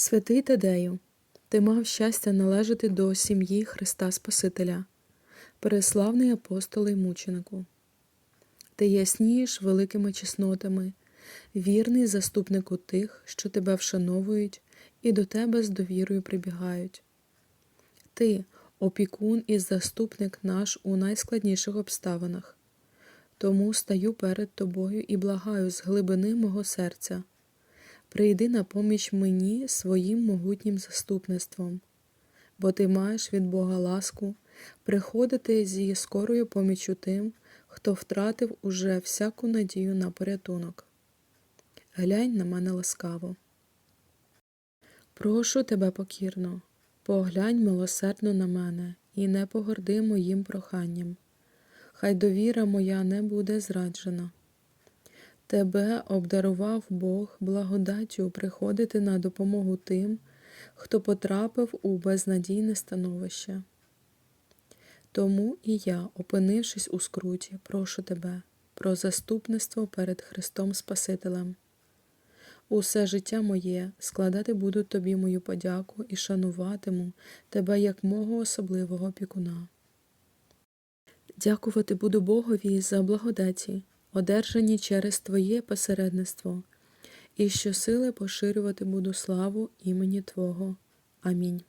Святий Тадею, ти мав щастя належати до сім'ї Христа Спасителя, переславний апостол і мученику. Ти яснієш великими чеснотами, вірний заступнику тих, що тебе вшановують і до тебе з довірою прибігають. Ти опікун і заступник наш у найскладніших обставинах. Тому стаю перед тобою і благаю з глибини мого серця. Прийди на поміч мені своїм могутнім заступництвом, бо ти маєш від Бога ласку приходити зі скорою поміччю тим, хто втратив уже всяку надію на порятунок. Глянь на мене ласкаво. Прошу тебе покірно, поглянь милосердно на мене і не погорди моїм проханням. Хай довіра моя не буде зраджена. Тебе обдарував Бог благодаттю приходити на допомогу тим, хто потрапив у безнадійне становище. Тому і я, опинившись у скруті, прошу тебе про заступництво перед Христом Спасителем. Усе життя моє складати буду тобі мою подяку і шануватиму тебе як мого особливого опікуна. Дякувати буду Богові за благодаті, одержані через Твоє посередництво, і щосили поширювати буду славу імені Твого. Амінь.